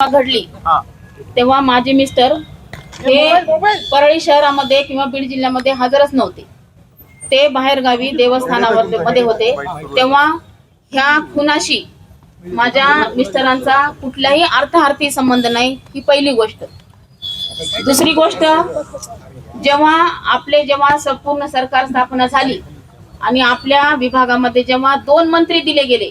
घडली. तेव्हा माझे मिस्टर हे परळी शहरामध्ये किंवा बीड जिल्ह्यामध्ये हजरच नव्हते. ते बाहेरगावी देवस्थानावर मध्ये होते. तेव्हा ह्या खुनाशी माझ्या मिस्टरांचा कुठल्याही अर्थार्थी संबंध नाही ही पहिली गोष्ट. दुसरी गोष्ट जेव्हा आपले जेव्हा संपूर्ण सरकार स्थापना झाली आणि आपल्या विभागामध्ये जेव्हा दोन मंत्री दिले गेले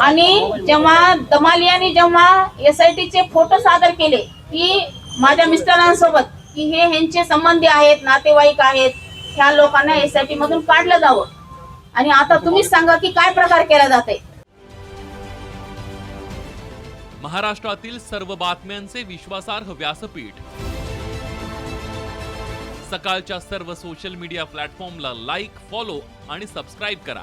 आणि जेव्हा दमालियानी जेव्हा एस आय चे फोटो सादर केले की माझ्या मिस्टरांसोबत की हे ह्यांचे संबंधी आहेत नातेवाईक आहेत ह्या लोकांना एस आय टी मधून काढलं जावं. आणि आता तुम्हीच सांगा की काय प्रकार केला जाते महाराष्ट्रातील सर्व बातम्यांचे विश्वासार्ह व्यासपीठ. सकाळच्या सर्व सोशल मीडिया प्लॅटफॉर्मला लाईक फॉलो आणि सबस्क्राईब करा.